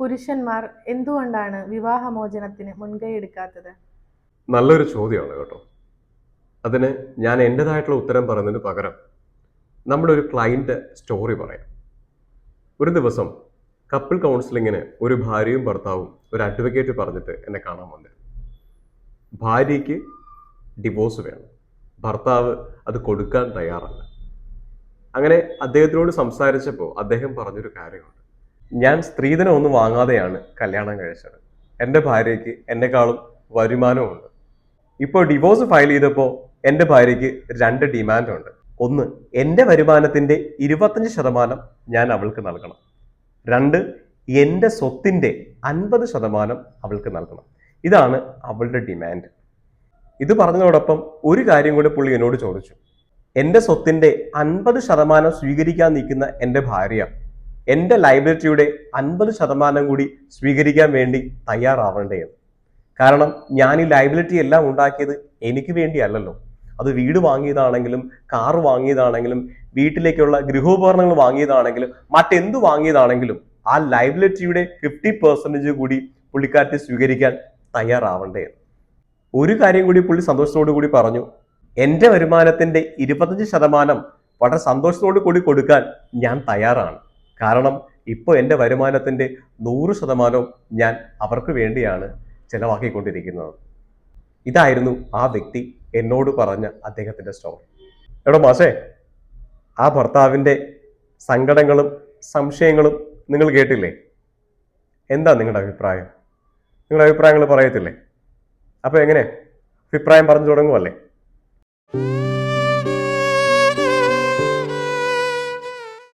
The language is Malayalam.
പുരുഷന്മാർ എന്തുകൊണ്ടാണ് വിവാഹമോചനത്തിന് മുൻകൈ എടുക്കാത്തത്? നല്ലൊരു ചോദ്യമാണ് കേട്ടോ. അതിന് ഞാൻ എന്റെതായിട്ടുള്ള ഉത്തരം പറയുന്നതിന് പകരം നമ്മുടെ ഒരു ക്ലയന്റ് സ്റ്റോറി പറയാം. ഒരു ദിവസം കപ്പിൾ കൗൺസിലിങ്ങിന് ഒരു ഭാര്യയും ഭർത്താവും ഒരു അഡ്വക്കേറ്റ് പറഞ്ഞിട്ട് എന്നെ കാണാൻ വന്നു. ഭാര്യയ്ക്ക് ഡിവോഴ്സ് വേണം. ഭർത്താവ് അത് കൊടുക്കാൻ തയ്യാറല്ല. അങ്ങനെ അദ്ദേഹത്തിനോട് സംസാരിച്ചപ്പോൾ അദ്ദേഹം പറഞ്ഞൊരു കാര്യമുണ്ട്. ഞാൻ സ്ത്രീധനം ഒന്നും വാങ്ങാതെയാണ് കല്യാണം കഴിച്ചത്. എന്റെ ഭാര്യയ്ക്ക് എന്നെക്കാളും വരുമാനമുണ്ട്. ഇപ്പോൾ ഡിവോഴ്സ് ഫയൽ ചെയ്തപ്പോൾ എന്റെ ഭാര്യയ്ക്ക് രണ്ട് ഡിമാൻഡുണ്ട് ഒന്ന് എന്റെ വരുമാനത്തിന്റെ ഇരുപത്തഞ്ച് ശതമാനം ഞാൻ അവൾക്ക് നൽകണം. രണ്ട് എന്റെ സ്വത്തിന്റെ അൻപത് ശതമാനം അവൾക്ക് നൽകണം. ഇതാണ് അവളുടെ ഡിമാൻഡ് ഇത് പറഞ്ഞതോടൊപ്പം ഒരു കാര്യം കൂടി പുള്ളി എന്നോട് ചോദിച്ചു. എന്റെ സ്വത്തിന്റെ അൻപത് ശതമാനം സ്വീകരിക്കാൻ നിൽക്കുന്ന എന്റെ ഭാര്യ എന്റെ ലൈബ്രറിയുടെ അൻപത് ശതമാനം കൂടി സ്വീകരിക്കാൻ വേണ്ടി തയ്യാറാവേണ്ടേ? എന്ന് കാരണം ഞാൻ ഈ ലൈബിലിറ്റി എല്ലാം ഉണ്ടാക്കിയത് എനിക്ക് വേണ്ടിയല്ലല്ലോ. അത് വീട് വാങ്ങിയതാണെങ്കിലും കാർ വാങ്ങിയതാണെങ്കിലും വീട്ടിലേക്കുള്ള ഗൃഹോപകരണങ്ങൾ വാങ്ങിയതാണെങ്കിലും മറ്റെന്ത് വാങ്ങിയതാണെങ്കിലും ആ ലൈബിലിറ്റിയുടെ ഫിഫ്റ്റി പെർസെന്റേജ് കൂടി പുള്ളിക്കാരത്തെ സ്വീകരിക്കാൻ തയ്യാറാവണ്ടേ. ഒരു കാര്യം കൂടി പുള്ളി സന്തോഷത്തോടു കൂടി പറഞ്ഞു. എന്റെ വരുമാനത്തിന്റെ ഇരുപത്തഞ്ച് ശതമാനം വളരെ സന്തോഷത്തോടു കൂടി കൊടുക്കാൻ ഞാൻ തയ്യാറാണ്. കാരണം ഇപ്പോൾ എന്റെ വരുമാനത്തിന്റെ നൂറ് ശതമാനവും ഞാൻ അവർക്ക് വേണ്ടിയാണ് ചിലവാക്കിക്കൊണ്ടിരിക്കുന്നത്. ഇതായിരുന്നു ആ വ്യക്തി എന്നോട് പറഞ്ഞ അദ്ദേഹത്തിന്റെ സ്റ്റോറി എടോ മാഷേ ആ ഭർത്താവിന്റെ സങ്കടങ്ങളും സംശയങ്ങളും നിങ്ങൾ കേട്ടില്ലേ? എന്താ നിങ്ങളുടെ അഭിപ്രായം? നിങ്ങളുടെ അഭിപ്രായങ്ങൾ പറയത്തില്ലേ? അപ്പോൾ എങ്ങനെ അഭിപ്രായം പറഞ്ഞു തുടങ്ങുമല്ലേ